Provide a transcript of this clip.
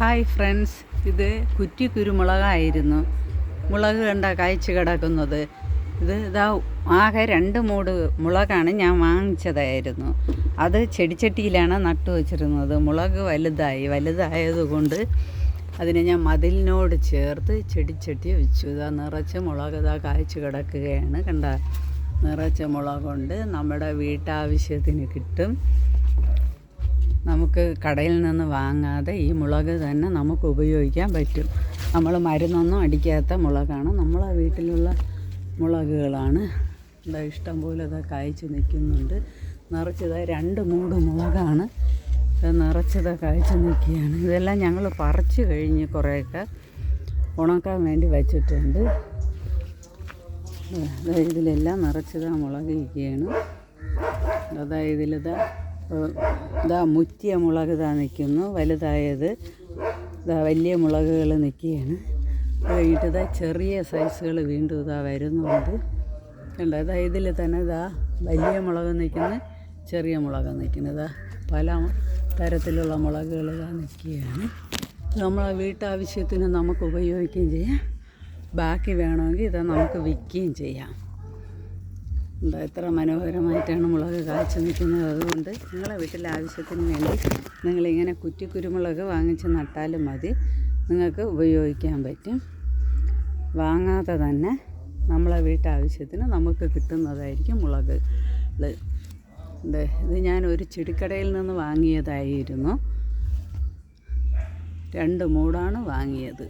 Hi friends ഇത് കുറ്റി കുരുമുളകായിരുന്നു. മുളക് കണ്ട കായ്ച്ച് കിടക്കുന്നത്. ഇത് ഇതാ ആകെ രണ്ട് മൂട് മുളകാണ് ഞാൻ വാങ്ങിച്ചതായിരുന്നു. അത് ചെടിച്ചട്ടിയിലാണ് നട്ടു വച്ചിരുന്നത്. മുളക് വലുതായി. വലുതായതുകൊണ്ട് അതിനെ ഞാൻ മതിലിനോട് ചേർത്ത് ചെടിച്ചട്ടി വെച്ചു. ഇതാ നിറച്ച് മുളക് ഇതാ കായ്ച്ച് കിടക്കുകയാണ്. കണ്ട നിറച്ച മുളകുണ്ട്. നമ്മുടെ വീട്ടാവശ്യത്തിന് കിട്ടും. നമുക്ക് കടയിൽ നിന്ന് വാങ്ങാതെ ഈ മുളക് തന്നെ നമുക്ക് ഉപയോഗിക്കാൻ പറ്റും. നമ്മൾ മരുന്നൊന്നും അടിക്കാത്ത മുളകാണ്. നമ്മളെ വീട്ടിലുള്ള മുളകുകളാണ്. എന്താ ഇഷ്ടം പോലെ അത് കായ്ച്ച് നിൽക്കുന്നുണ്ട്. നിറച്ചത് രണ്ട് മൂട് മുളകാണ്. നിറച്ചത് കായ്ച്ച് നിൽക്കുകയാണ്. ഇതെല്ലാം ഞങ്ങൾ പറിച്ച് കഴിഞ്ഞ് കുറേയൊക്കെ ഉണക്കാൻ വേണ്ടി വച്ചിട്ടുണ്ട്. ഇതിലെല്ലാം നിറച്ചതാ മുളക് ഇരിക്കുകയാണ് അതായത് ഇതിലിതാ ഇതാ മുറ്റിയ മുളക് ഇതാ നിൽക്കുന്നു. വലുതായത് ഇതാ വലിയ മുളകുകൾ നിൽക്കുകയാണ്. കഴിഞ്ഞിട്ട് ഇതാ ചെറിയ സൈസുകൾ വീണ്ടും ഇതാ വരുന്നുണ്ട്. കണ്ടോ? ഇതാ ഇതിൽ തന്നെ ഇതാ വലിയ മുളക് നിൽക്കുന്നു ചെറിയ മുളക് നിൽക്കുന്നു. ഇതാ പല തരത്തിലുള്ള മുളകുകൾ ഇതാ നിൽക്കുകയാണ്. നമ്മൾ വീട്ടാവശ്യത്തിന് നമുക്ക് ഉപയോഗിക്കുകയും ചെയ്യാം. ബാക്കി വേണമെങ്കിൽ ഇത് നമുക്ക് വിൽക്കുകയും ചെയ്യാം. എന്താ എത്ര മനോഹരമായിട്ടാണ് മുളക് കാഴ്ച നിൽക്കുന്നത്. അതുകൊണ്ട് നിങ്ങളെ വീട്ടിലെ ആവശ്യത്തിന് വേണ്ടി നിങ്ങളിങ്ങനെ കുറ്റി കുരുമുളക് വാങ്ങിച്ച് നട്ടാലും മതി. നിങ്ങൾക്ക് ഉപയോഗിക്കാൻ പറ്റും. വാങ്ങാതെ തന്നെ നമ്മളെ വീട്ടാവശ്യത്തിന് നമുക്ക് കിട്ടുന്നതായിരിക്കും മുളക്. ഇത് ഞാൻ ഒരു ചെടിക്കടയിൽ നിന്ന് വാങ്ങിയതായിരുന്നു. രണ്ട് മൂടാണ് വാങ്ങിയത്.